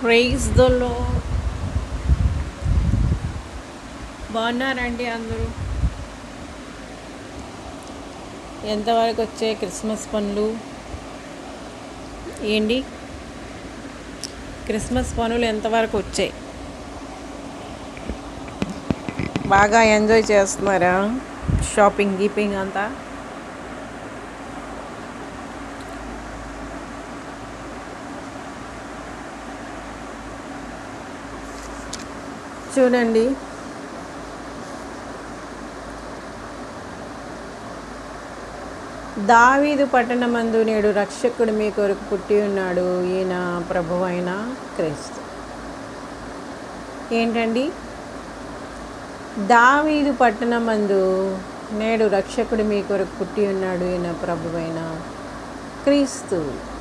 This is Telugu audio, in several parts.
ప్రైజ్ దలో బాగున్నారండి అందరూ? ఎంతవరకు వచ్చే క్రిస్మస్ పనులు? ఏంటి? క్రిస్మస్ పనులు ఎంతవరకు వచ్చాయి? బాగా ఎంజాయ్ చేస్తున్నారా? షాపింగ్ గీపింగ్ అంతా? చూడండి. దావీదు పట్టణమందు నేడు రక్షకుడు మీ కొరకు పుట్టి ఉన్నాడు. ఈయన ప్రభు అయిన క్రీస్తు. ఏంటండి? దావీదు పట్టణమందు నేడు రక్షకుడు మీ కొరకు పుట్టి ఉన్నాడు. ఈయన ప్రభువైన క్రీస్తు.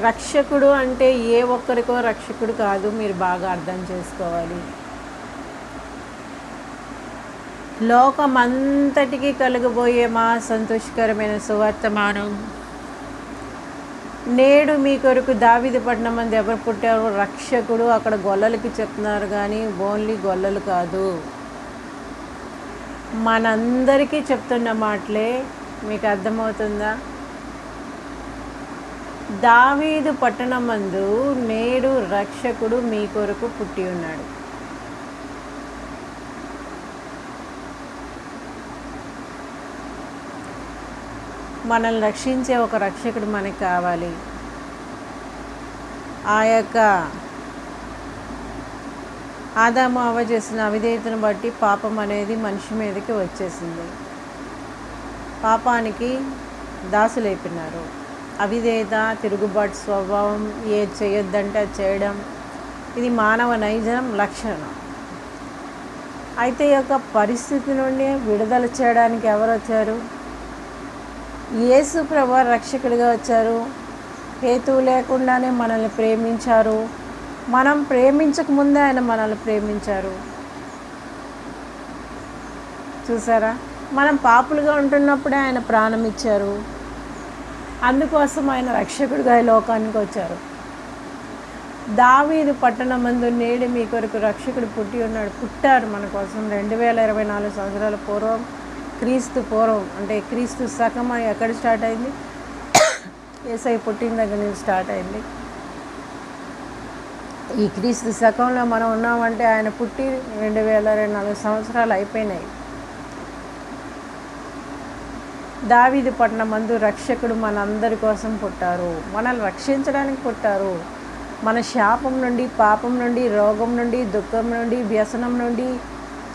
రక్షకుడు అంటే ఏ ఒక్కరికో రక్షకుడు కాదు మీరు బాగా అర్థం చేసుకోవాలి. లోకమంతటికి కలుగబోయే మా సంతోషకరమైన సువర్తమానం. నేడు మీ కొరకు దావిది పట్నం మంది ఎవరు పుట్టారు రక్షకుడు అక్కడ గొల్లలకి చెప్తున్నారు కానీ ఓన్లీ గొల్లలు కాదు. మనందరికీ చెప్తున్న మాటలే మీకు అర్థమవుతుందా? దావీదు పట్టణమందు నేడు రక్షకుడు మీ కొరకు పుట్టి ఉన్నాడు. మనల్ని రక్షించే ఒక రక్షకుడు మనకి కావాలి. ఆ యొక్క ఆదాము అవ చేసిన అవిధేయతను బట్టి పాపం అనేది మనిషి మీదకి వచ్చేసింది. పాపానికి దాసులైపోయినారు. అవిధేయత తిరుగుబాటు స్వభావం ఏ చేయొద్దంటే అది చేయడం. ఇది మానవ నైజం లక్షణం. అయితే ఈ యొక్క పరిస్థితి నుండి విడుదల చేయడానికి ఎవరు వచ్చారు? యేసు ప్రభు రక్షకుడిగా వచ్చారు. హేతువు లేకుండానే మనల్ని ప్రేమించారు. మనం ప్రేమించక ముందే ఆయన మనల్ని ప్రేమించారు. చూసారా? మనం పాపులుగా ఉంటున్నప్పుడే ఆయన ప్రాణం ఇచ్చారు. అందుకోసం ఆయన రక్షకుడుగా ఈ లోకానికి వచ్చారు. దావీదు పట్టణమందు నేడు మీ కొరకు రక్షకుడు పుట్టి ఉన్నాడు. పుట్టారు మన కోసం రెండు వేల ఇరవై నాలుగు సంవత్సరాల పూర్వం క్రీస్తు పూర్వం అంటే క్రీస్తు శకం ఎక్కడ స్టార్ట్ అయింది? ఏసై పుట్టిన దగ్గర నుంచి స్టార్ట్ అయింది. ఈ క్రీస్తు శకంలో మనం ఉన్నామంటే ఆయన పుట్టి రెండు వేల ఇరవై నాలుగు సంవత్సరాలు అయిపోయినాయి. దావీదు పట్టణం మందు రక్షకుడు మనందరి కోసం పుట్టారు. మనల్ని రక్షించడానికి పుట్టారు. మన శాపం నుండి పాపం నుండి రోగం నుండి దుఃఖం నుండి వ్యసనం నుండి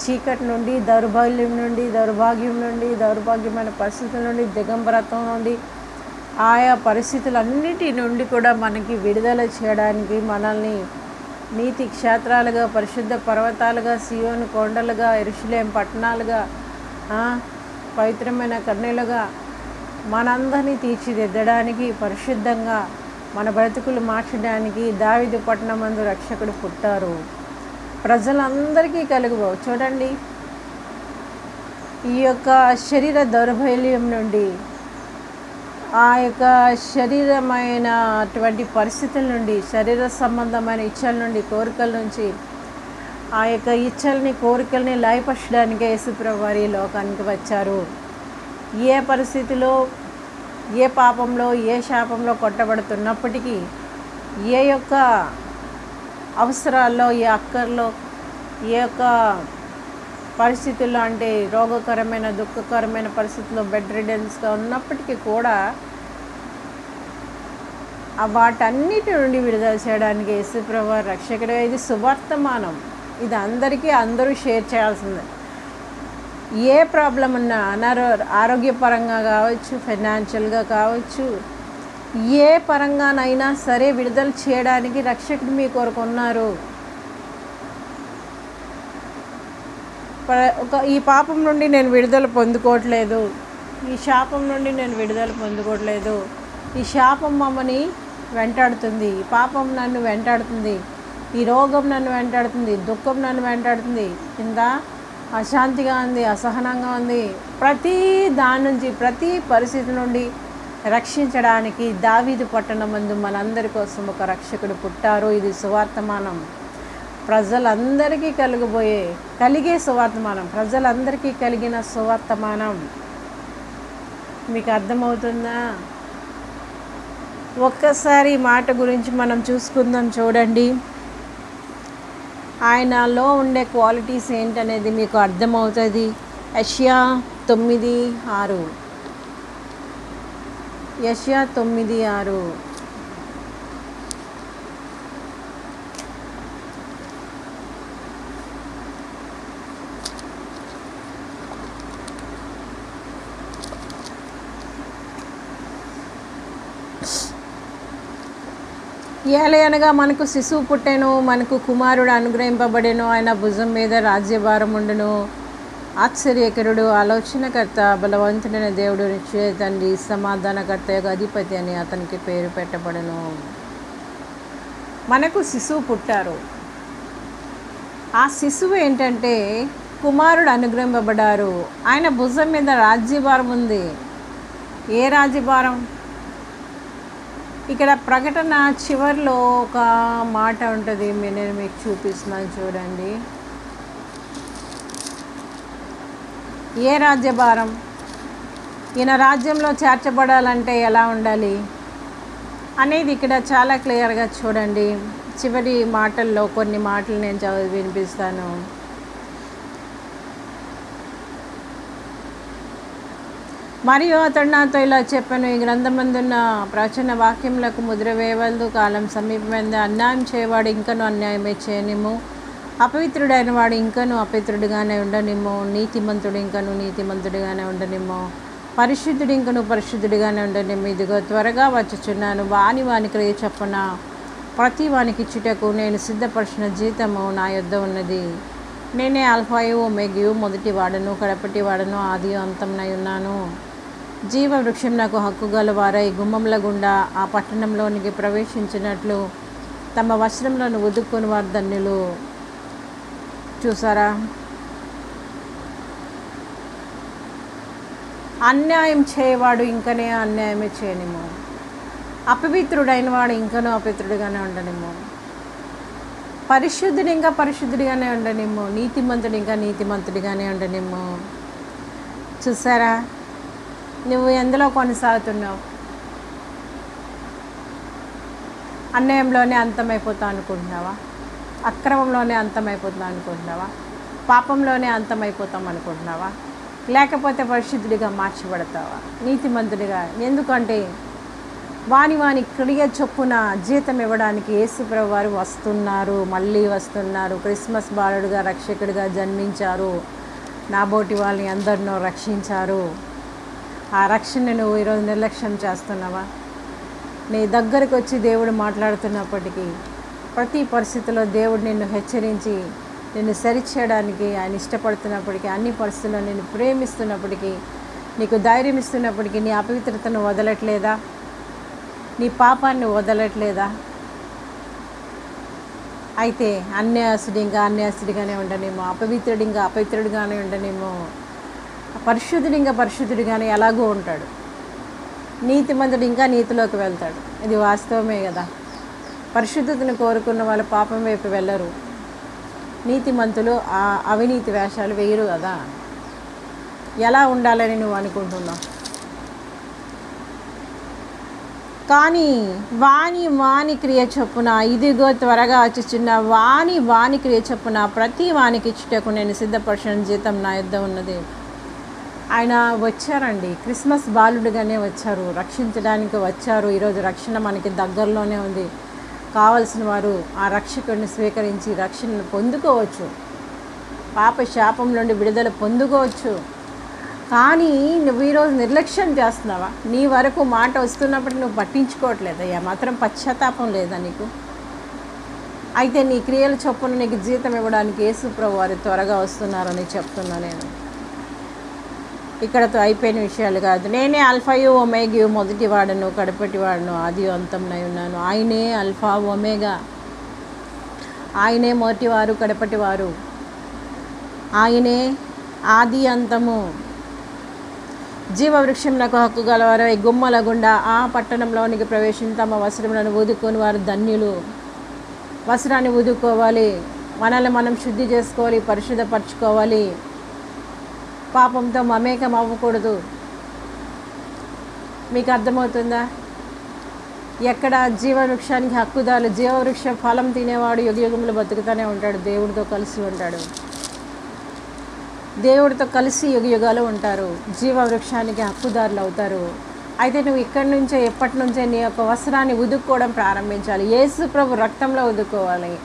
చీకటి నుండి దౌర్బల్యం నుండి దౌర్భాగ్యం నుండి దౌర్భాగ్యమైన పరిస్థితుల నుండి దిగంబరత్వం నుండి ఆయా పరిస్థితులన్నిటి నుండి కూడా మనకి విడుదల చేయడానికి మనల్ని నీతి క్షేత్రాలుగా పరిశుద్ధ పర్వతాలుగా సియోను కొండలుగా ఎరుషులేం పట్టణాలుగా పవిత్రమైన కన్యలుగా మనందరినీ తీర్చిదిద్దడానికి పరిశుద్ధంగా మన బ్రతుకులు మార్చడానికి దావిది పట్టణమందు రక్షకుడు పుట్టారు. ప్రజలందరికీ కలుగు. చూడండి. ఈ యొక్క శరీర దౌర్బల్యం నుండి ఆ యొక్క శరీరమైనటువంటి పరిస్థితుల నుండి శరీర సంబంధమైన ఇచ్చల నుండి కోరికల నుంచి ఆ యొక్క ఇచ్చల్ని కోరికల్ని లయపరచడానికి యేసుప్రభు వారి లోకానికి వచ్చారు. ఏ పరిస్థితిలో ఏ పాపంలో ఏ శాపంలో కొట్టబడుతున్నప్పటికీ ఏ యొక్క అవసరాల్లో ఏ అక్కర్లో ఏ యొక్క పరిస్థితుల్లో అంటే రోగకరమైన దుఃఖకరమైన పరిస్థితుల్లో బెడ్ రిడెన్స్గా ఉన్నప్పటికీ కూడా ఆ వాటన్నిటి నుండి విడుదల చేయడానికి యేసుప్రభు రక్షకుడు ఇది సువర్తమానం. ఇది అందరికీ అందరూ షేర్ చేయాల్సిందే. ఏ ప్రాబ్లం ఉన్నా అనారో ఆరోగ్యపరంగా కావచ్చు ఫైనాన్షియల్గా కావచ్చు ఏ పరంగానైనా సరే విడుదల చేయడానికి రక్షకుడు మీ కొరకు ఉన్నారు. ఒక ఈ పాపం నుండి నేను విడుదల పొందుకోవట్లేదు. ఈ శాపం నుండి నేను విడుదల పొందుకోవట్లేదు. ఈ శాపం మమ్మని వెంటాడుతుంది. ఈ పాపం నన్ను వెంటాడుతుంది. ఈ రోగం నన్ను వెంటాడుతుంది దుఃఖం నన్ను వెంటాడుతుంది. కింద అశాంతిగా ఉంది అసహనంగా ఉంది. ప్రతి దాని నుంచి ప్రతి పరిస్థితి నుండి రక్షించడానికి దావీదు పట్టణం మందు మనందరి కోసం ఒక రక్షకుడు పుట్టారు. ఇది సువార్తమానం. ప్రజలందరికీ కలిగిపోయే కలిగే సువార్తమానం. ప్రజలందరికీ కలిగిన సువార్తమానం. మీకు అర్థమవుతుందా? ఒక్కసారి మాట గురించి మనం చూసుకుందాం చూడండి. ఆయనలో ఉండే క్వాలిటీస్ ఏంటనేది మీకు అర్థమవుతుంది? యష్యా తొమ్మిది ఆరు. యష్యా తొమ్మిది ఆరు. ఏలయనగా మనకు శిశువు పుట్టెను మనకు కుమారుడు అనుగ్రహింపబడెను ఆయన భుజం మీద రాజ్యభారం ఉండును. ఆశ్చర్యకరుడు ఆలోచనకర్త బలవంతుడైన దేవుడు నిశ్చయ తండ్రి సమాధానకర్త యొక్క అధిపతి అని అతనికి పేరు పెట్టబడను. మనకు శిశువు పుట్టారు. ఆ శిశువు ఏంటంటే కుమారుడు అనుగ్రహింపబడారు. ఆయన భుజం మీద రాజ్యభారం ఉంది. ఏ రాజ్యభారం? ఇక్కడ ప్రకటన చివరిలో ఒక మాట ఉంటుంది నేను మీకు చూపిస్తున్నాను చూడండి. ఏ రాజ్యభారం? ఈయన రాజ్యంలో చేర్చబడాలంటే ఎలా ఉండాలి? అనేది ఇక్కడ చాలా క్లియర్గా చూడండి. చివరి మాటల్లో కొన్ని మాటలు నేను చదివి వినిపిస్తాను. మరియు అతడు నాతో ఇలా చెప్పాను ఈ గ్రంథమందున్న ప్రవచన వాక్యములకు ముద్ర వేయవలదు కాలం సమీపమైంది అన్యాయం చేయవాడు ఇంకను అన్యాయమే చేయనిము అపవిత్రుడైన వాడు ఇంకను అపవిత్రుడిగానే ఉండనిమ్ము. నీతిమంతుడు ఇంకను నీతిమంతుడిగానే ఉండనిమ్ము. పరిశుద్ధుడు ఇంకను పరిశుద్ధుడిగానే ఉండనిమ్ము. ఇదిగో త్వరగా వచ్చుచున్నాను. వాని వాని క్రియ చొప్పున ప్రతి వానికి ఇచ్చుటకు నేను సిద్ధపరిచిన జీతము నా యొద్ద ఉన్నది. నేనే ఆల్ఫాయు ఒమెగియు మొదటి వాడను కడపటి వాడను ఆది అంతమునై ఉన్నాను. జీవ వృక్షం నాకు హక్కు గలవారై గుమ్మంల గుండా ఆ పట్టణంలోనికి ప్రవేశించినట్లు తమ వస్త్రంలోని ఉదుక్కుని వారు ధన్యులు చూసారా? అన్యాయం చేయవాడు ఇంకనే అన్యాయమే చేయనిమో అపవిత్రుడైన వాడు ఇంకనూ అపవిత్రుడిగానే ఉండనిమో పరిశుద్ధుడు ఇంకా పరిశుద్ధుడిగానే ఉండనిమో నీతిమంతుడు ఇంకా నీతిమంతుడిగానే ఉండనిమో చూసారా? నువ్వు ఎందులో కొనసాగుతున్నావు? అన్యాయంలోనే అంతమైపోతావు అనుకుంటున్నావా? అక్రమంలోనే అంతమైపోతాం అనుకుంటున్నావా? పాపంలోనే అంతమైపోతాం అనుకుంటున్నావా? లేకపోతే పరిశుద్ధుడిగా మార్చబడతావా? నీతిమంతుడిగా ఎందుకంటే వాని వాని క్రియ చొప్పున జీతం ఇవ్వడానికి యేసుప్రభు వారు వస్తున్నారు మళ్ళీ వస్తున్నారు. క్రిస్మస్ బాలుడుగా రక్షకుడిగా జన్మించారు. నాబోటి వాళ్ళని అందరినో రక్షించారు. ఆ రక్షణ నువ్వు ఈరోజు నిర్లక్ష్యం చేస్తున్నావా? నీ దగ్గరికి వచ్చి దేవుడు మాట్లాడుతున్నప్పటికీ ప్రతి పరిస్థితిలో దేవుడు నిన్ను హెచ్చరించి నిన్ను సరిచేయడానికి ఆయన ఇష్టపడుతున్నప్పటికీ అన్ని పరిస్థితుల్లో నిన్ను ప్రేమిస్తున్నప్పటికీ నీకు ధైర్యం ఇస్తున్నప్పటికీ నీ అపవిత్రతను వదలట్లేదా? నీ పాపాన్ని వదలట్లేదా? అయితే అన్యాసుడు ఇంకా అన్యాసుడిగానే ఉండనేమో అపవిత్రుడు ఇంకా అపవిత్రుడిగానే ఉండనేమో పరిశుద్ధుడు ఇంకా పరిశుద్ధుడిగానే ఎలాగో ఉంటాడు. నీతిమంతుడు ఇంకా నీతిలోకి వెళ్తాడు. ఇది వాస్తవమే కదా. పరిశుద్ధతను కోరుకున్న వాళ్ళు పాపం వైపు వెళ్ళరు. నీతిమంతులు ఆ అవినీతి వేషాలు వేయరు కదా. ఎలా ఉండాలని నువ్వు అనుకుంటున్నావు? కానీ వాణి వాణి క్రియ చొప్పున ఇదిగో త్వరగా వచ్చుచున్న వాణి వాణి క్రియ చొప్పున ప్రతి వానికి ఇచ్చుటకు నేను సిద్ధపరచిన జీతం నా యుద్ధం ఉన్నది. ఆయన వచ్చారండి. క్రిస్మస్ బాలుడిగానే వచ్చారు. రక్షించడానికి వచ్చారు. ఈరోజు రక్షణ మనకి దగ్గరలోనే ఉంది. కావలసిన వారు ఆ రక్షకుడిని స్వీకరించి రక్షణను పొందుకోవచ్చు. పాప శాపం నుండి విడుదల పొందుకోవచ్చు. కానీ నువ్వు ఈరోజు నిర్లక్ష్యం చేస్తున్నావా? నీ వరకు మాట వస్తున్నప్పుడు నువ్వు పట్టించుకోవట్లేదు. అయ్యా మాత్రం పశ్చాత్తాపం లేదా నీకు? అయితే నీ క్రియల చొప్పున నీకు జీతం ఇవ్వడానికి యేసుప్రభు వారు త్వరగా వస్తున్నారని చెప్తున్నా నేను. ఇక్కడతో అయిపోయిన విషయాలు కాదు. నేనే అల్ఫాయు ఒమేగియు మొదటి వాడను కడపటి వాడను ఆది అంతంనై ఉన్నాను. ఆయనే అల్ఫా ఒమేగా. ఆయనే మొదటివారు కడపటివారు ఆయనే ఆది అంతము. జీవవృక్షంలకు హక్కు గలవారు ఈ గుమ్మల గుండా ఆ పట్టణంలోనికి ప్రవేశించి తమ వస్త్రములను ఊదుకొని వారు ధన్యులు. వస్త్రాన్ని ఊదుకోవాలి. మనల్ని మనం శుద్ధి చేసుకోవాలి పరిశుద్ధపరచుకోవాలి. పాపంతో మమేకం అవ్వకూడదు. మీకు అర్థమవుతుందా? ఎక్కడ జీవవృక్షానికి హక్కుదారులు జీవవృక్ష ఫలం తినేవాడు యుగయుగములు బతుకుతూనే ఉంటాడు. దేవుడితో కలిసి ఉంటాడు. దేవుడితో కలిసి యుగయుగాలు ఉంటారు. జీవవృక్షానికి హక్కుదారులు అవుతారు. అయితే నువ్వు ఇక్కడి నుంచే ఎప్పటి నుంచే నీ యొక్క వస్త్రాన్ని ఉదుక్కోవడం ప్రారంభించాలి. యేసు ప్రభు రక్తంలో ఉదుక్కోవాలి.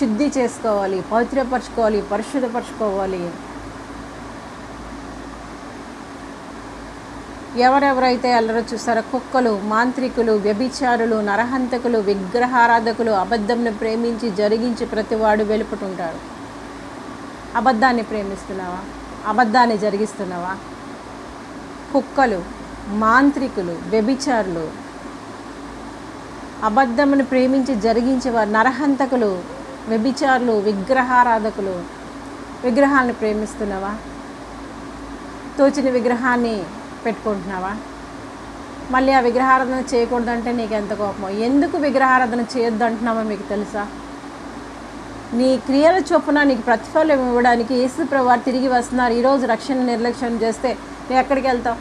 శుద్ధి చేసుకోవాలి. పవిత్రపరచుకోవాలి. పరిశుద్ధపరచుకోవాలి. ఎవరెవరైతే అల్లరో చూస్తారో కుక్కలు మాంత్రికులు వ్యభిచారులు నరహంతకులు విగ్రహారాధకులు అబద్ధంను ప్రేమించి జరిగించి ప్రతివాడు వెలుపుతుంటాడు. అబద్ధాన్ని ప్రేమిస్తున్నావా? అబద్ధాన్ని జరిగిస్తున్నావా? కుక్కలు మాంత్రికులు వ్యభిచారులు అబద్ధమును ప్రేమించి జరిగించేవారు నరహంతకులు వ్యభిచారులు విగ్రహారాధకులు విగ్రహాన్ని ప్రేమిస్తున్నావా? తోచిన విగ్రహాన్ని పెట్టుకుంటున్నావా? మళ్ళీ ఆ విగ్రహారాధన చేయకూడదంటే నీకు ఎంత కోపమో? ఎందుకు విగ్రహారాధన చేయొద్దు అంటున్నామో మీకు తెలుసా? నీ క్రియల చొప్పున నీకు ప్రతిఫలం ఇవ్వడానికి యేసు ప్రభువారు తిరిగి వస్తున్నారు. ఈరోజు రక్షణ నిర్లక్ష్యం చేస్తే నువ్వు ఎక్కడికి వెళ్తావు?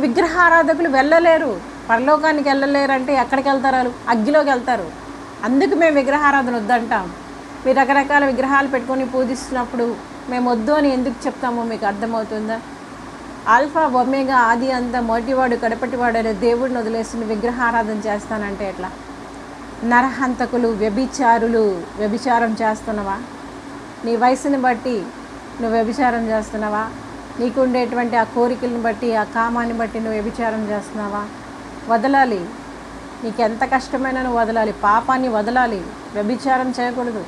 విగ్రహారాధకులు వెళ్ళలేరు. పరలోకానికి వెళ్ళలేరు అంటే ఎక్కడికి వెళ్తారు వాళ్ళు? అగ్గిలోకి వెళ్తారు. అందుకు మేము విగ్రహారాధన వద్దంటాం. మీరు రకరకాల విగ్రహాలు పెట్టుకొని పూజిస్తున్నప్పుడు మేము వద్దు అని ఎందుకు చెప్తామో మీకు అర్థమవుతుందా? ఆల్ఫా ఒమేగా ఆది అంత మొటివాడు కడపటివాడు అనే దేవుడిని వదిలేసిన విగ్రహారాధన చేస్తానంటే ఎట్లా? నరహంతకులు వ్యభిచారులు వ్యభిచారం చేస్తున్నావా? నీ వయసుని బట్టి నువ్వు వ్యభిచారం చేస్తున్నావా? నీకుండేటువంటి ఆ కోరికలను బట్టి ఆ కామాన్ని బట్టి నువ్వు వ్యభిచారం చేస్తున్నావా? వదలాలి. నీకు ఎంత కష్టమైనా నువ్వు వదలాలి. పాపాన్ని వదలాలి. వ్యభిచారం చేయకూడదు.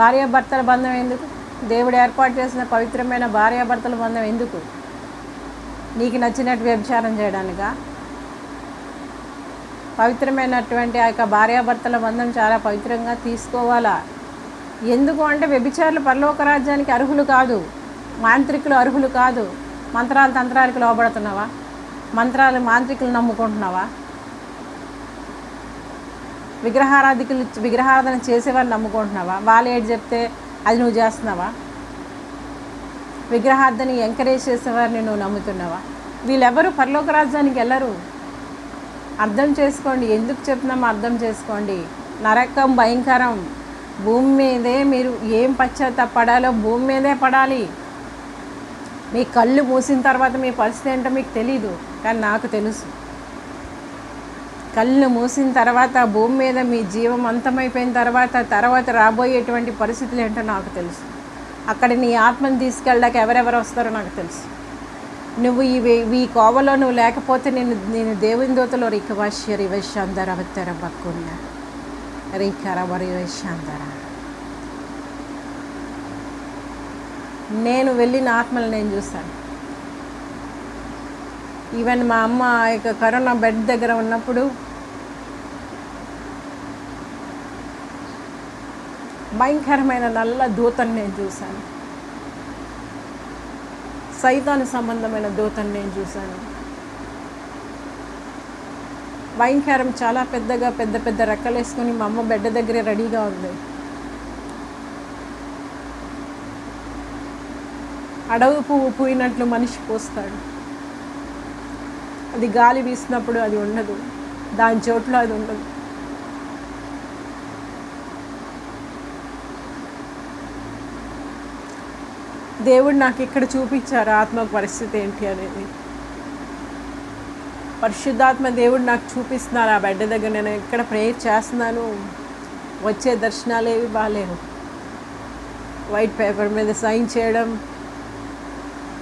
భార్యాభర్తల బంధం ఎందుకు? దేవుడు ఏర్పాటు చేసిన పవిత్రమైన భార్యాభర్తల బంధం ఎందుకు? నీకు నచ్చినట్టు వ్యభిచారం చేయడానికా? పవిత్రమైనటువంటి ఆ యొక్క భార్యాభర్తల బంధం చాలా పవిత్రంగా తీసుకోవాలా? ఎందుకు అంటే వ్యభిచారులు పరలోక రాజ్యానికి అర్హులు కాదు. మాంత్రికులు అర్హులు కాదు. మంత్రాలు తంత్రాలకు లోబడుతున్నావా? మంత్రాలు మాంత్రికులు నమ్ముకుంటున్నావా? విగ్రహారాధికులు విగ్రహారాధన చేసేవారు నమ్ముకుంటున్నావా? వాళ్ళు ఏడు చెప్తే అది నువ్వు చేస్తున్నావా? విగ్రహార్థని ఎంకరేజ్ చేసేవారిని నువ్వు నమ్ముతున్నావా? వీళ్ళెవరు? పరలోక రాజ్యానికి వెళ్ళరు. అర్థం చేసుకోండి. ఎందుకు చెప్తున్నామో అర్థం చేసుకోండి. నరకం భయంకరం. భూమి మీదే మీరు ఏం పశ్చాత్తపడాలో భూమి మీదే పడాలి. మీ కళ్ళు మూసిన తర్వాత మీ పరిస్థితి ఏంటో మీకు తెలీదు. కానీ నాకు తెలుసు. కళ్ళు మూసిన తర్వాత భూమి మీద మీ జీవం అంతమైపోయిన తర్వాత తర్వాత రాబోయేటువంటి పరిస్థితులు ఏంటో నాకు తెలుసు. అక్కడ నీ ఆత్మను తీసుకెళ్ళడానికి ఎవరెవరు వస్తారో నాకు తెలుసు. నువ్వు ఇవి ఈ కోవలో నువ్వు లేకపోతే నేను నేను దేవుని దూతలో రికవాష్య రివశాంధర అవతర బక్కున్న రికరవ వరివశాంధర నేను వెళ్ళిన ఆత్మలు నేను చూస్తాను ఈవెన్ మా అమ్మ ఇక యొక్క కరోనా బెడ్ దగ్గర ఉన్నప్పుడు భయంకరమైన నల్ల దూతను నేను చూశాను. సైతాను సంబంధమైన దూతను నేను చూశాను. భయంకరం చాలా పెద్దగా పెద్ద పెద్ద రెక్కలు వేసుకొని మా అమ్మ బెడ్ దగ్గరే రెడీగా ఉంది. అడవి పువ్వు పూయినట్లు మనిషి పోస్తాడు. అది గాలి వీసినప్పుడు అది ఉండదు. దాని చోట్లో అది ఉండదు. దేవుడు నాకు ఇక్కడ చూపించారు ఆత్మ పరిస్థితి ఏంటి అనేది. పరిశుద్ధాత్మ దేవుడు నాకు చూపిస్తున్నారు. ఆ బిడ్డ దగ్గర నేను ఇక్కడ ప్రేయర్ చేస్తున్నాను. వచ్చే దర్శనాలు ఏవి బాగాలేవు. వైట్ పేపర్ మీద సైన్ చేయడం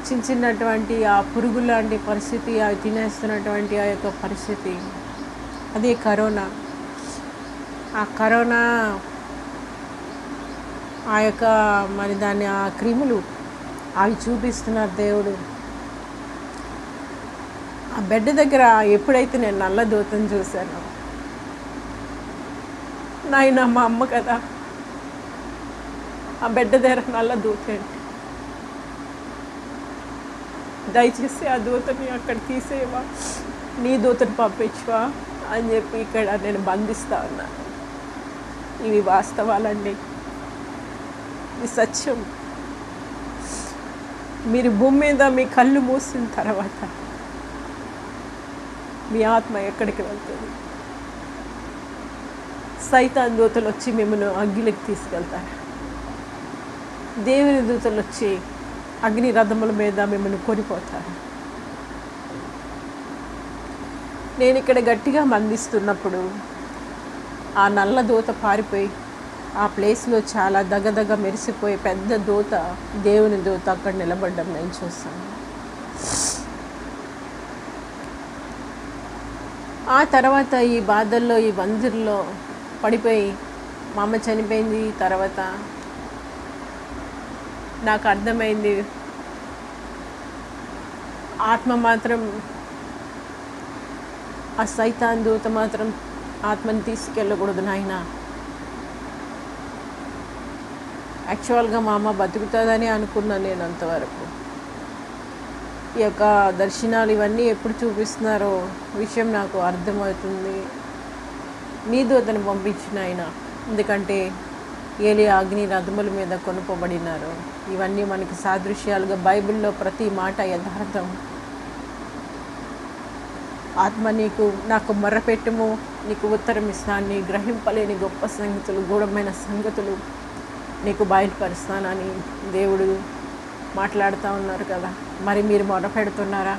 చిన్న చిన్నటువంటి ఆ పురుగు లాంటి పరిస్థితి అవి తినేస్తున్నటువంటి ఆ యొక్క పరిస్థితి. అది కరోనా. ఆ కరోనా ఆ యొక్క మరి దాన్ని ఆ క్రిములు అవి చూపిస్తున్నారు దేవుడు. ఆ బెడ్ దగ్గర ఎప్పుడైతే నేను నల్ల దూతం చూశాను నాయన మా అమ్మ కదా ఆ బెడ్ దగ్గర నల్ల దూతండి దయచేసి ఆ దూతని అక్కడ తీసేవా? నీ దూతను పంపించవా? అని చెప్పి ఇక్కడ నేను బంధిస్తా ఉన్నా. ఇవి వాస్తవాలండి. ఇది సత్యం. మీరు భూమి మీద మీ కళ్ళు మూసిన తర్వాత మీ ఆత్మ ఎక్కడికి వెళ్తుంది? సైతాన్ దూతలు వచ్చి మిమ్మల్ని అగ్గిలోకి తీసుకెళ్తారు. దేవుని దూతలు వచ్చి అగ్ని రథముల మీద మిమ్మల్ని కొనిపోతారు నేను ఇక్కడ గట్టిగా మందిస్తున్నప్పుడు ఆ నల్ల దూత పారిపోయి ఆ ప్లేస్లో చాలా దగదగ మెరిసిపోయి పెద్ద దూత దేవుని దూత అక్కడ నిలబడ్డం నేను చూస్తాను ఆ తర్వాత ఈ బాధల్లో ఈ మందిర్లో పడిపోయి మా అమ్మ చనిపోయింది తర్వాత నాకు అర్థమైంది. ఆత్మ మాత్రం ఆ సైతాన్ దూత మాత్రం ఆత్మని తీసుకెళ్ళకూడదు నాయన. యాక్చువల్గా మా అమ్మ బతుకుతుందని అనుకున్నాను నేను అంతవరకు. ఈ యొక్క దర్శనాలు ఇవన్నీ ఎప్పుడు చూపిస్తున్నారో విషయం నాకు అర్థమవుతుంది. నీ దూతను పంపించిన ఆయన ఎందుకంటే ఏలి అగ్ని రథముల మీద కొనుపబడినారు. ఇవన్నీ మనకి సాదృశ్యాలుగా బైబిల్లో ప్రతి మాట యథార్థం. ఆత్మ నీకు నాకు మొర్రపెట్టుము నీకు ఉత్తరం ఇస్తాను గ్రహింపలేని గొప్ప సంగతులు గూఢమైన సంగతులు నీకు బయటపరుస్తానని దేవుడు మాట్లాడుతూ ఉన్నారు కదా. మరి మీరు మొరపెడుతున్నారా?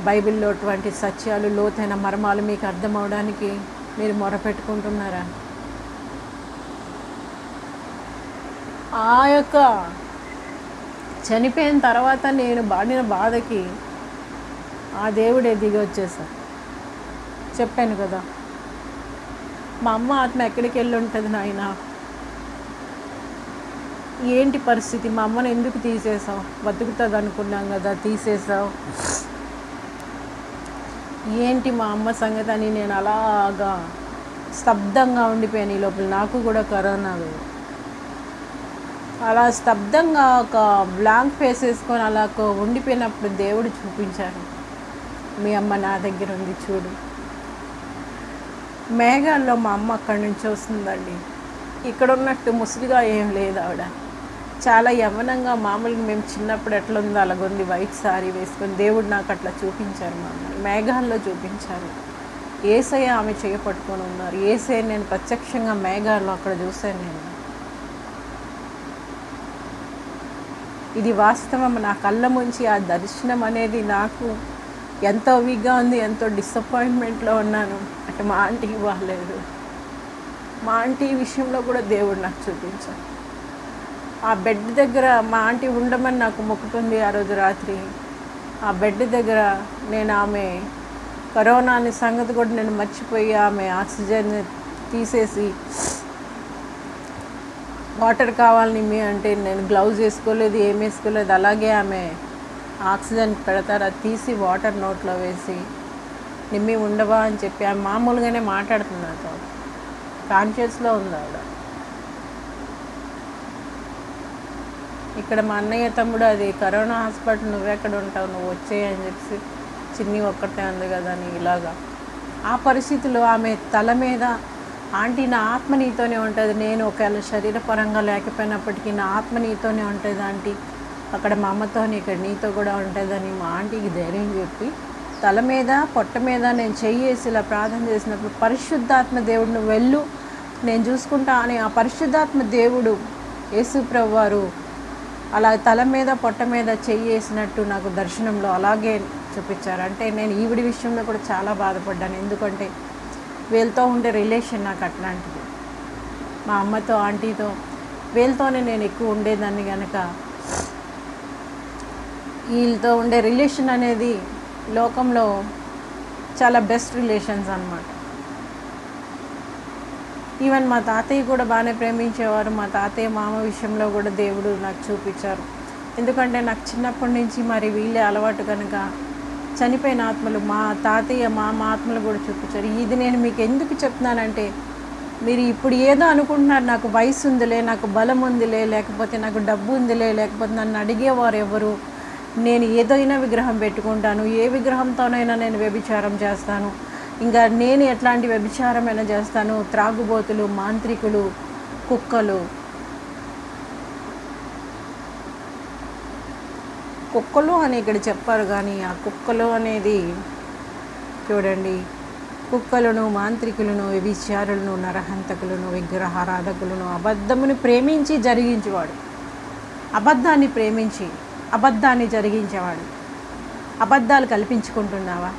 బైబిల్లో అటువంటి సత్యాలు లోతైన మర్మాలు మీకు అర్థమవడానికి మీరు మొరపెట్టుకుంటున్నారా? ఆ యొక్క చనిపోయిన తర్వాత నేను బాడిన బాధకి ఆ దేవుడే దిగి వచ్చేసాను చెప్పాను కదా మా అమ్మ ఆత్మ ఎక్కడికి వెళ్ళి ఉంటుంది నాయన? ఏంటి పరిస్థితి? మా అమ్మను ఎందుకు తీసేసావు బతుకుతుంది అనుకున్నాం కదా తీసేసావు ఏంటి మా అమ్మ సంగతి అని నేను అలాగా స్తబ్దంగా ఉండిపోయాను ఈ లోపల. నాకు కూడా కరోనా లేదు అలా స్తబ్దంగా ఒక బ్లాంక్ ఫేస్ వేసుకొని అలా ఉండిపోయినప్పుడు దేవుడు చూపించారు మీ అమ్మ నా దగ్గర ఉంది చూడు. మేఘాల్లో మా అమ్మ అక్కడి నుంచి వస్తుందండి. ఇక్కడ ఉన్నట్టు ముసుగుగా ఏం లేదు ఆవిడ. చాలా యవ్వనంగా మామూలుగా మేము చిన్నప్పుడు ఎట్లా ఉందో అలాగుంది. వైట్ సారీ వేసుకొని దేవుడు నాకు అట్లా చూపించారు మా అమ్మ. మేఘాల్లో చూపించారు. ఏసయ్య ఆమె చేయపట్టుకొని ఉన్నారు. ఏసయ్య నేను ప్రత్యక్షంగా మేఘాల్లో అక్కడ చూశాను నేను. ఇది వాస్తవం నా కళ్ళ ముంచి ఆ దర్శనం అనేది నాకు ఎంతో వీక్గా ఉంది ఎంతో డిసప్పాయింట్మెంట్లో ఉన్నాను. అంటే మా ఆంటీకి బాగాలేదు మా ఆంటీ విషయంలో కూడా దేవుడు నాకు చూపించాడు. ఆ బెడ్ దగ్గర మా ఆంటీ ఉండమని నాకు మొక్కుతుంది ఆ రోజు రాత్రి. ఆ బెడ్ దగ్గర నేను ఆమె కరోనా అనే సంగతి కూడా నేను మర్చిపోయి ఆమె ఆక్సిజన్ తీసేసి వాటర్ కావాలని మీ అంటే నేను గ్లౌజ్ వేసుకోలేదు ఏం వేసుకోలేదు అలాగే ఆమె ఆక్సిజన్ పెడతారు అది తీసి వాటర్ నోట్లో వేసి నిమ్మి ఉండవా అని చెప్పి ఆమె మామూలుగానే మాట్లాడుతుంది నాతో. కాన్షియస్లో ఉంది ఆవిడ. ఇక్కడ మా అన్నయ్య తమ్ముడు అది కరోనా హాస్పిటల్ నువ్వెక్కడ ఉంటావు నువ్వు వచ్చేయి అని చెప్పి చిన్ని ఒక్కటే ఉంది కదా అని ఇలాగా. ఆ పరిస్థితిలో ఆమె తల మీద ఆంటీ నా ఆత్మ నీతోనే ఉంటుంది. నేను ఒకవేళ శరీరపరంగా లేకపోయినప్పటికీ నా ఆత్మ నీతోనే ఉంటుంది ఆంటీ. అక్కడ మా అమ్మతో ఇక్కడ నీతో కూడా ఉంటుందని మా ఆంటీకి ధైర్యం చెప్పి తల మీద పొట్ట మీద నేను చెయ్యేసి ఇలా ప్రార్థన చేసినప్పుడు పరిశుద్ధాత్మ దేవుడిని వెళ్ళు. నేను చూసుకుంటా అని ఆ పరిశుద్ధాత్మ దేవుడు యేసుప్రభు వారు అలా తల మీద పొట్ట మీద చెయ్యేసినట్టు నాకు దర్శనంలో అలాగే చూపించారు. అంటే నేను ఈవిడి విషయంలో కూడా చాలా బాధపడ్డాను. ఎందుకంటే వీళ్ళతో ఉండే రిలేషన్ నాకు అట్లాంటిది. మా అమ్మతో ఆంటీతో వీళ్ళతోనే నేను ఎక్కువ ఉండేదాన్ని కనుక వీళ్ళతో ఉండే రిలేషన్ అనేది లోకంలో చాలా బెస్ట్ రిలేషన్స్ అనమాట ఈవెన్ మా తాతయ్య కూడా బాగానే ప్రేమించేవారు. మా తాతయ్య మామ విషయంలో కూడా దేవుడు నాకు చూపించారు. ఎందుకంటే నాకు చిన్నప్పటి నుంచి మరి వీళ్ళే అలవాటు కనుక చనిపోయిన ఆత్మలు మా తాతయ్య మా మా ఆత్మలు కూడా చూపించారు. ఇది నేను మీకు ఎందుకు చెప్తున్నానంటే మీరు ఇప్పుడు ఏదో అనుకుంటున్నారు నాకు వయసు ఉందిలే నాకు బలం ఉందిలే లేకపోతే నాకు డబ్బు ఉందిలే లేకపోతే నన్ను అడిగేవారు ఎవరు? నేను ఏదైనా విగ్రహం పెట్టుకుంటాను ఏ విగ్రహంతోనైనా నేను వ్యభిచారం చేస్తాను. ఇంకా నేను ఎట్లాంటి వ్యభిచారమైనా చేస్తాను? త్రాగుబోతులు మాంత్రికులు కుక్కలు కుక్కలు అని ఇక్కడ చెప్పారు కానీ ఆ కుక్కలు అనేది చూడండి కుక్కలను మాంత్రికులను వ్యభిచారులను నరహంతకులను విగ్రహారాధకులను అబద్ధమును ప్రేమించి జరిగించేవాడు. అబద్ధాన్ని ప్రేమించి అబద్ధాన్ని జరిగించేవాడు. అబద్ధాలు కల్పించుకుంటున్నావా?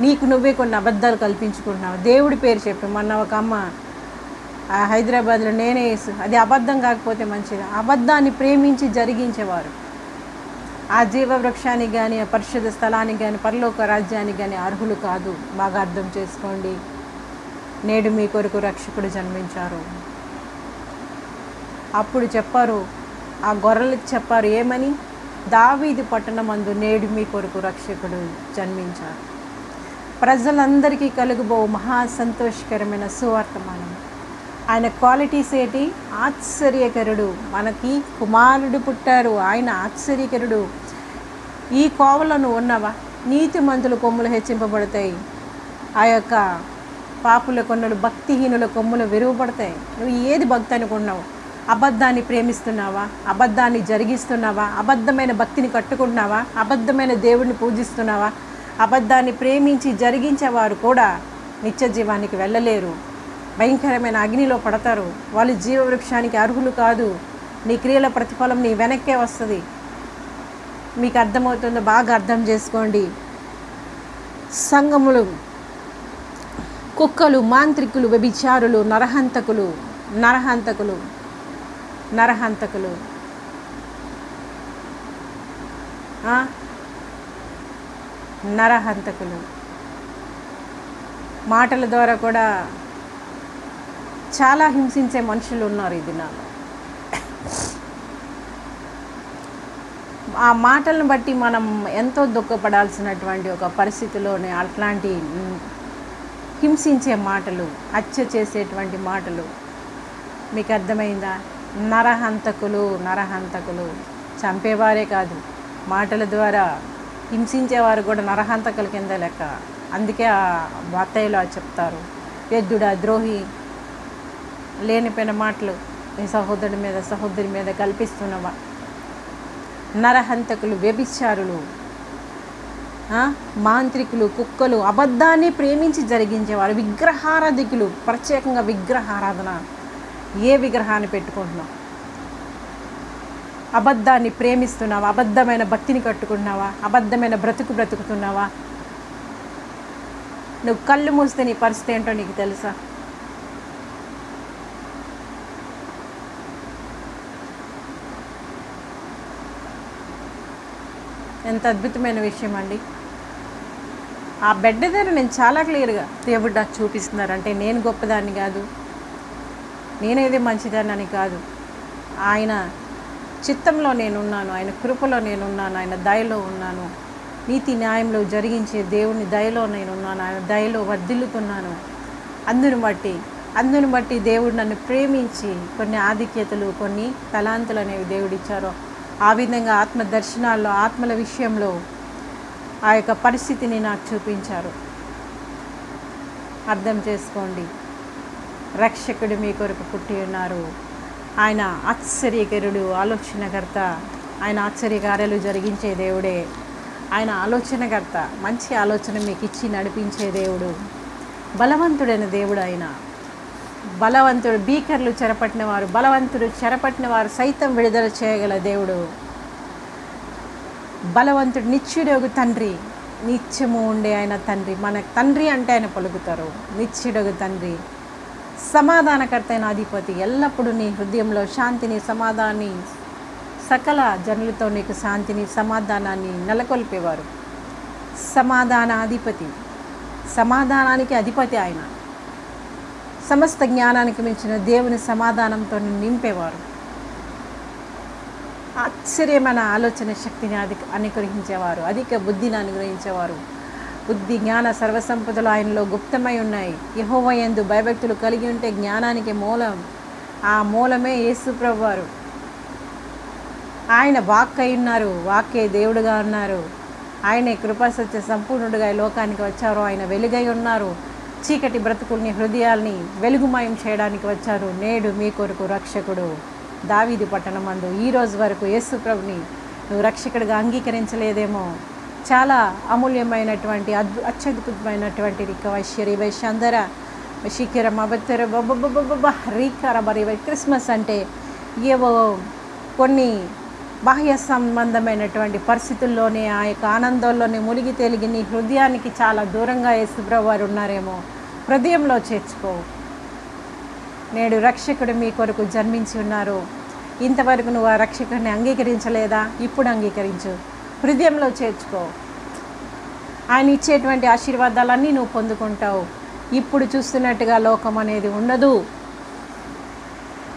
నీకు నువ్వే కొన్ని అబద్ధాలు కల్పించుకుంటున్నావు? దేవుడి పేరు చెప్పి. మొన్న ఒక అమ్మ ఆ హైదరాబాద్లో నేనే యేసు. అది అబద్ధం కాకపోతే మంచిది. అబద్ధాన్ని ప్రేమించి జరిగించేవారు. ఆ జీవవృక్షానికి కానీ ఆ పరిశుద్ధ స్థలానికి కానీ పరలోక రాజ్యానికి కానీ అర్హులు కాదు. బాగా అర్థం చేసుకోండి. నేడు మీ కొరకు రక్షకుడు జన్మించారు. అప్పుడు చెప్పారు ఆ గొర్రెలకు చెప్పారు ఏమని? దావీది పట్టణమందు నేడు మీ కొరకు రక్షకుడు జన్మించారు. ప్రజలందరికీ కలుగుబో మహా సంతోషకరమైన సువార్తమానం ఆయన క్వాలిటీస్ ఏంటి? ఆశ్చర్యకరుడు. మనకి కుమారుడు పుట్టారు. ఆయన ఆశ్చర్యకరుడు. ఈ కోవలను ఉన్నవా? నీతి మంతుల కొమ్ములు హెచ్చింపబడతాయి. ఆ యొక్క పాపుల కొన్నులు భక్తిహీనుల కొమ్ములు విరుగుపడతాయి నువ్వు ఏది భక్తి అనుకున్నావు అబద్ధాన్ని ప్రేమిస్తున్నావా? అబద్ధాన్ని జరిగిస్తున్నావా? అబద్ధమైన భక్తిని కట్టుకుంటున్నావా? అబద్ధమైన దేవుడిని పూజిస్తున్నావా? అబద్ధాన్ని ప్రేమించి జరిగించేవారు కూడా నిత్య జీవానికి వెళ్ళలేరు. భయంకరమైన అగ్నిలో పడతారు. వాళ్ళు జీవవృక్షానికి అర్హులు కాదు. నీ క్రియల ప్రతిఫలం నీ వెనక్కే వస్తుంది. మీకు అర్థమవుతుందో బాగా అర్థం చేసుకోండి. సంగములు కుక్కలు మాంత్రికులు వ్యభిచారులు నరహంతకులు నరహంతకులు నరహంతకులు. నరహంతకులు. మాటల ద్వారా కూడా చాలా హింసించే మనుషులు ఉన్నారు ఈ దినాలు ఆ మాటలను బట్టి మనం ఎంతో దుఃఖపడాల్సినటువంటి ఒక పరిస్థితిలోనే అట్లాంటి హింసించే మాటలు హత్య చేసేటువంటి మాటలు మీకు అర్థమైందా? నరహంతకులు నరహంతకులు చంపేవారే కాదు. మాటల ద్వారా హింసించేవారు కూడా నరహంతకుల కింద లెక్క. అందుకే ఆ వార్తలో చెప్తారు. ఎద్దుడా ద్రోహి లేనిపోయిన మాటలు నీ సహోదరుడి మీద సహోదరి మీద కల్పిస్తున్నవా? నరహంతకులు వ్యభిచారులు మాంత్రికులు కుక్కలు అబద్ధాన్ని ప్రేమించి జరిగించేవారు విగ్రహారాధికులు ప్రత్యేకంగా విగ్రహారాధన. ఏ విగ్రహాన్ని పెట్టుకుంటున్నావు? అబద్ధాన్ని ప్రేమిస్తున్నావా? అబద్ధమైన భక్తిని కట్టుకున్నావా అబద్ధమైన బ్రతుకు బ్రతుకుతున్నావా? నువ్వు కళ్ళు మూస్తే నీ పరిస్థితి ఏంటో నీకు తెలుసా? ఎంత అద్భుతమైన విషయం అండి ఆ బెడ్ దగ్గర నేను చాలా క్లియర్గా దేవుడు నాకు చూపిస్తున్నారు అంటే నేను గొప్పదాన్ని కాదు. నేనేది మంచిదాన్ని అని కాదు. ఆయన చిత్తంలో నేనున్నాను ఆయన కృపలో నేనున్నాను ఆయన దయలో ఉన్నాను. నీతి న్యాయంలో జరిగించే దేవుని దయలో నేనున్నాను ఆయన దయలో వర్ధిల్లుతున్నాను. అందుని బట్టి అందుని బట్టి దేవుడు నన్ను ప్రేమించి కొన్ని ఆధిక్యతలు కొన్ని తలాంతులు అనేవి దేవుడిచ్చారో. ఆ విధంగా ఆత్మ దర్శనాల్లో ఆత్మల విషయంలో ఆ యొక్క పరిస్థితిని నాకు చూపించారు. అర్థం చేసుకోండి. రక్షకుడు మీ కొరకు పుట్టి ఉన్నారు. ఆయన ఆశ్చర్యకరుడు ఆలోచనకర్త. ఆయన ఆశ్చర్యకార్యాలు జరిగించే దేవుడే. ఆయన ఆలోచనకర్త మంచి ఆలోచన మీకు ఇచ్చి నడిపించే దేవుడు. బలవంతుడైన దేవుడు ఆయన. బలవంతుడు బీకర్లు చెరపట్టిన వారు బలవంతుడు చెరపట్టిన వారు సైతం విడుదల చేయగల దేవుడు. బలవంతుడు నిత్యుడగు తండ్రి. నిత్యము ఉండే ఆయన తండ్రి. మన తండ్రి అంటే ఆయన పలుకుతారు. నిత్యుడగు తండ్రి. సమాధానకర్త అయిన అధిపతి. ఎల్లప్పుడూ నీ హృదయంలో శాంతిని సమాధాన్ని సకల జనులతో నీకు శాంతిని సమాధానాన్ని నెలకొల్పేవారు. సమాధాన అధిపతి. సమాధానానికి అధిపతి ఆయన. సమస్త జ్ఞానానికి మించిన దేవుని సమాధానంతో నింపేవారు. ఆశ్చర్యమైన ఆలోచన శక్తిని అధిక అనుగ్రహించేవారు. అధిక బుద్ధిని అనుగ్రహించేవారు. బుద్ధి జ్ఞాన సర్వసంపదలు ఆయనలో గుప్తమై ఉన్నాయి. యహోవయందు భయభక్తులు కలిగి ఉంటే జ్ఞానానికి మూలం. ఆ మూలమే యేసు ప్రభువారు. ఆయన వాక్ అయి ఉన్నారు. వాక్కే దేవుడుగా ఉన్నారు. ఆయనే కృపాసత్య సంపూర్ణుడుగా లోకానికి వచ్చారు. ఆయన వెలుగై ఉన్నారు. చీకటి బ్రతుకుల్ని హృదయాల్ని వెలుగుమయం చేయడానికి వచ్చారు. నేడు మీ కొరకు రక్షకుడు దావీది పట్టణమందు. ఈ రోజు వరకు యేసు ప్రభుని నువ్వు రక్షకుడిగా అంగీకరించలేదేమో. చాలా అమూల్యమైనటువంటి అద్భు అత్యద్భుతమైనటువంటి రిక వైశ్యరి వైశ్యందర శిఖర మబత్తర బొబ్బ రీకర మరి క్రిస్మస్ అంటే ఏవో కొన్ని బాహ్య సంబంధమైనటువంటి పరిస్థితుల్లోనే ఆ యొక్క ఆనందంలోనే మునిగి తేలిగి నీ హృదయానికి చాలా దూరంగా యేసుప్రభు వారు ఉన్నారేమో. హృదయంలో చేర్చుకో. నేడు రక్షకుడు మీ కొరకు జన్మించి ఉన్నారు. ఇంతవరకు నువ్వు ఆ రక్షకుడిని అంగీకరించలేదా? ఇప్పుడు అంగీకరించు. హృదయంలో చేర్చుకో. ఆయన ఇచ్చేటువంటి ఆశీర్వాదాలన్నీ నువ్వు పొందుకుంటావు. ఇప్పుడు చూస్తున్నట్టుగా లోకం అనేది ఉండదు.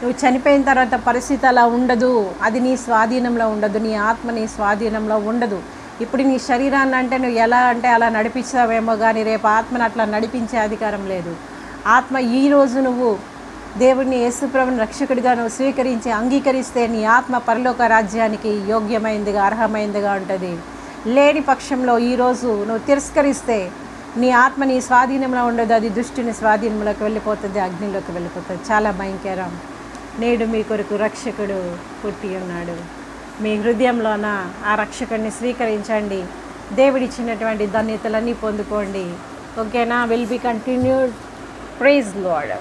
నువ్వు చనిపోయిన తర్వాత పరిస్థితి అలా ఉండదు. అది నీ స్వాధీనంలో ఉండదు. నీ ఆత్మ నీ స్వాధీనంలో ఉండదు. ఇప్పుడు నీ శరీరాన్ని అంటే నువ్వు ఎలా అంటే అలా నడిపించావేమో కానీ రేపు ఆత్మను అట్లా నడిపించే అధికారం లేదు. ఆత్మ ఈ రోజు నువ్వు దేవుడిని యేసుప్రభుని రక్షకుడిగా నువ్వు స్వీకరించి అంగీకరిస్తే నీ ఆత్మ పరలోక రాజ్యానికి యోగ్యమైందిగా అర్హమైందిగా ఉంటుంది. లేని పక్షంలో ఈరోజు నువ్వు తిరస్కరిస్తే నీ ఆత్మ నీ స్వాధీనంలో ఉండదు. అది దుష్టుని స్వాధీనంలోకి వెళ్ళిపోతుంది అగ్నిలోకి వెళ్ళిపోతుంది. చాలా భయంకరం. నేడు మీ కొరకు రక్షకుడు పుట్టి ఉన్నాడు. మీ హృదయంలోన ఆ రక్షకుడిని స్వీకరించండి. దేవుడిచ్చినటువంటి ధన్యతలన్నీ పొందుకోండి. ఓకేనా? Will be continued praise lord